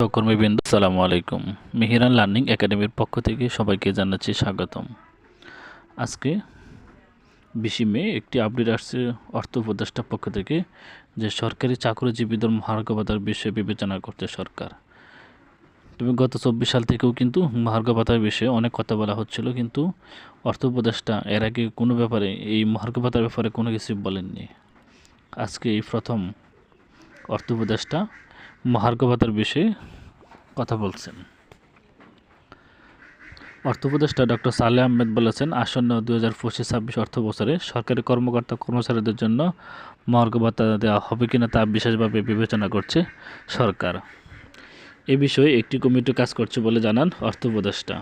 সহকর্মীবৃন্দ আসসালামু আলাইকুম। মিহিরান লার্নিং একাডেমির পক্ষ থেকে সবাইকে জানাচ্ছি স্বাগতম। আজকে বিশে মে একটি আপডেট আসছে অর্থ উপদেষ্টার পক্ষ থেকে, যে সরকারি চাকরিজীবীদের মহার্ঘ ভাতার বিষয়ে বিবেচনা করছে সরকার। তবে গত চব্বিশ সাল থেকেও কিন্তু মহার্ঘ ভাতার বিষয়ে অনেক কথা বলা হচ্ছিল, কিন্তু অর্থ উপদেষ্টা এর আগে কোনো ব্যাপারে, এই মহার্ঘ ভাতার ব্যাপারে কোনো কিছু বলেননি। আজকে এই প্রথম অর্থ উপদেষ্টা মহার্ঘ ভাতার বিষয়ে কথা বলছেন। অর্থ উপদেষ্টা ডক্টর সালে আহমেদ বলেছেন, আসন্ন দুই হাজার পঁচিশ ছাব্বিশ অর্থ বছরে সরকারি কর্মকর্তা কর্মচারীদের জন্য মহার্ঘ ভাতা দেওয়া হবে কিনা তা বিশেষভাবে বিবেচনা করছে সরকার। এ বিষয়ে একটি কমিটি কাজ করছে বলে জানান অর্থ উপদেষ্টা।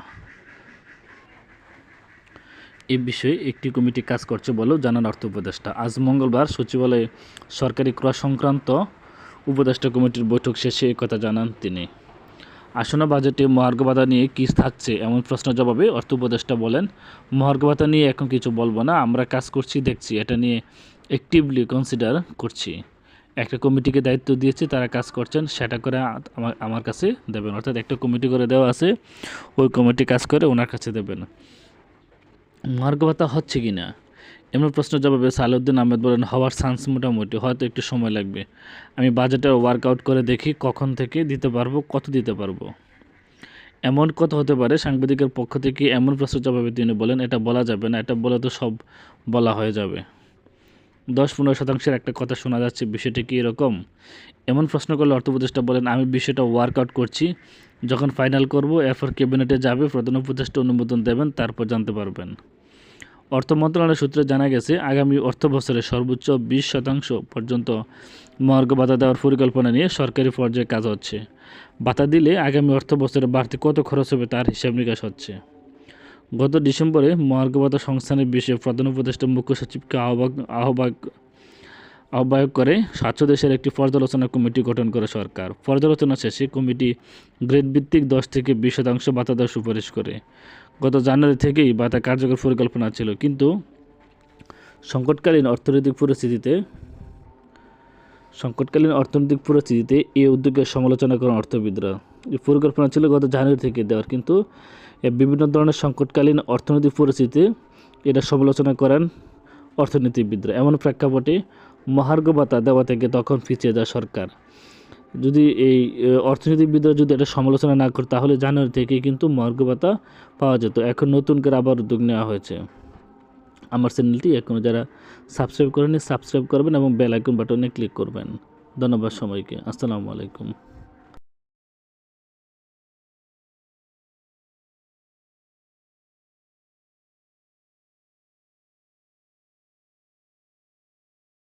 এ বিষয়ে একটি কমিটি কাজ করছে বলেও জানান অর্থ উপদেষ্টা। আজ মঙ্গলবার সচিবালয়ে সরকারি ক্রয় সংক্রান্ত উপদেষ্টা কমিটির বৈঠক শেষে কথা জানান তিনি। আসন্ন বাজেটে মহার্ঘ ভাতা নিয়ে কী থাকছে এমন প্রশ্ন জবাবে অর্থ উপদেষ্টা বলেন মহার্ঘ ভাতা নিয়ে এখন কিছু বলব না, আমরা কাজ করছি, দেখছি, এটা নিয়ে অ্যাক্টিভলি কনসিডার করছি। একটা কমিটিকে দায়িত্ব দিয়েছি, তারা কাজ করছেন, সেটা করে আমার আমার কাছে দেবেন। অর্থাৎ একটা কমিটি করে দেওয়া আছে, ওই কমিটি কাজ করে ওনার কাছে দেবেন। মহার্ঘ ভাতা হচ্ছে কি না এমন প্রশ্ন জবাবে সালউদ্দিন আহমেদ বলেন, হওয়ার চান্স মোটামুটি, হয়তো একটু সময় লাগবে। আমি বাজেটের ওয়ার্কআউট করে দেখি কখন থেকে দিতে পারব, কত দিতে পারব। এমন কথা হতে পারে, সাংবাদিকের পক্ষ থেকে এমন প্রশ্ন জবাবে তিনি বলেন, এটা বলা যাবে না, এটা বলে তো সব বলা হয়ে যাবে। দশ পনেরো শতাংশের একটা কথা শোনা যাচ্ছে, বিষয়টি কি এরকম? এমন প্রশ্ন করলে অর্থ উপদেষ্টা বলেন, আমি বিষয়টা ওয়ার্কআউট করছি, যখন ফাইনাল করব, এরপর ক্যাবিনেটে যাবে, প্রধান উপদেষ্টা অনুমোদন দেবেন, তারপর জানতে পারবেন। অর্থ মন্ত্রণালয় সূত্রে জানা গেছে, আগামী অর্থ বছরে সর্বোচ্চ বিশ শতাংশ পর্যন্ত মহার্ঘ ভাতা দেওয়ার পরিকল্পনা নিয়ে সরকারি পর্যায়ে কাজ হচ্ছে। ভাতা দিলে আগামী অর্থ বছরে বাড়তি কত খরচ হবে তার হিসাব নিকাশ হচ্ছে। গত ডিসেম্বরে মহার্ঘ ভাতা সংস্থানের বিষয়ে প্রধান উপদেষ্টা মুখ্য সচিবকে আহ্বাক আহ্বাক আহ্বায়ক করে সাতশো দেশের একটি পর্যালোচনা কমিটি গঠন করে সরকার। পর্যালোচনা শেষে কমিটি গ্রেড ভিত্তিক দশ থেকে বিশ শতাংশ ভাতা দেওয়ার সুপারিশ করে। গত জানুয়ারি থেকেই ভাতা কার্যকর পরিকল্পনা ছিল। কিন্তু সংকটকালীন অর্থনৈতিক পরিস্থিতিতে, সংকটকালীন অর্থনৈতিক পরিস্থিতিতে এই উদ্যোগের সমালোচনা করেন অর্থবিদরা। এই পরিকল্পনা ছিল গত জানুয়ারি থেকে দেওয়ার, কিন্তু বিভিন্ন ধরনের সংকটকালীন অর্থনৈতিক পরিস্থিতিতে এটা সমালোচনা করেন অর্থনীতিবিদরা। এমন প্রেক্ষাপটে মহার্ঘ ভাতা দেওয়া থেকে তখন পিছিয়ে যায় সরকার। যদি এই অর্থনীতিবিদরা যদি এটা সমালোচনা না করে, তাহলে জানুয়ারি থেকে কিন্তু মর্গ ভাতা পাওয়া যেত। এখন নতুন করে আবার উদ্যোগ নেওয়া হয়েছে। আমার চ্যানেলটি এখনও যারা সাবস্ক্রাইব করেনি সাবস্ক্রাইব করবেন এবং বেল আইকন বাটনে ক্লিক করবেন। ধন্যবাদ সময়কে আসসালামু আলাইকুম।